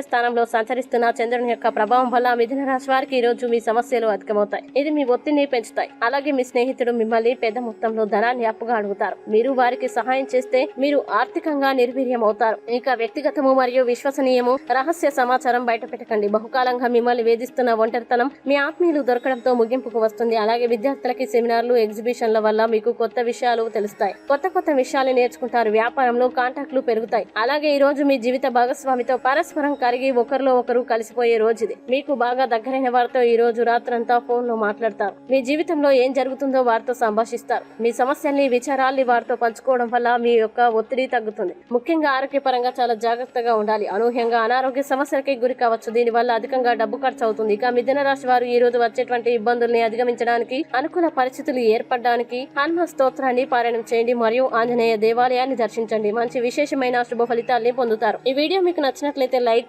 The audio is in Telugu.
స్థానంలో సంచరిస్తున్న చంద్రుని యొక్క ప్రభావం వల్ల మిథున రాశి వారికి ఈ రోజు మీ సమస్యలు అధికమవుతాయి. ఇది మీ ఒత్తిడిని పెంచుతాయి. అలాగే మీ స్నేహితుడు మిమ్మల్ని పెద్ద మొత్తంలో ధనాన్ని అప్పుగా అడుగుతారు. మీరు వారికి సహాయం చేస్తే మీరు ఆర్థికంగా నిర్వీర్యం అవుతారు. ఇంకా వ్యక్తిగతము మరియు విశ్వసనీయము రహస్య సమాచారం బయట పెట్టకండి బహుకాలంగా మిమ్మల్ని వేధిస్తున్న ఒంటరితనం మీ ఆత్మీయులు దొరకడంతో ముగింపుకు వస్తుంది. అలాగే విద్యార్థులకి సెమినార్లు ఎగ్జిబిషన్ల వల్ల మీకు కొత్త విషయాలు తెలుస్తాయి. కొత్త కొత్త విషయాలు నేర్చుకుంటారు. వ్యాపారంలో కాంటాక్ట్లు పెరుగుతాయి. అలాగే ఈ రోజు మీ జీవిత భాగస్వామితో పరస్పరం కరిగి ఒకరిలో ఒకరు కలిసిపోయే రోజు ఇది. మీకు బాగా దగ్గరైన వారితో ఈ రోజు రాత్రంతా ఫోన్లో మాట్లాడతారు. మీ జీవితంలో ఏం జరుగుతుందో వారితో సంభాషిస్తారు. మీ సమస్యల్ని విచారాల్ని వారితో పంచుకోవడం వల్ల మీ యొక్క ఒత్తిడి తగ్గుతుంది. ముఖ్యంగా ఆరోగ్యపరంగా చాలా జాగ్రత్తగా ఉండాలి. అనూహ్యంగా అనారోగ్య సమస్యలకి గురి కావచ్చు. దీని వల్ల అధికంగా డబ్బు ఖర్చు అవుతుంది. ఇక మిథున రాశి వారు ఈ రోజు వచ్చేటువంటి ఇబ్బందుల్ని అధిగమించడానికి అనుకూల పరిస్థితులు ఏర్పడడానికి హనుమ స్తోత్రాన్ని పారాయణం చేయండి. మరియు ఆంజనేయ దేవాలయాన్ని దర్శించండి. మంచి విశేషమైన శుభ ఫలితాల్ని పొందుతారు. ఈ వీడియో మీకు నచ్చినట్లయితే లైక్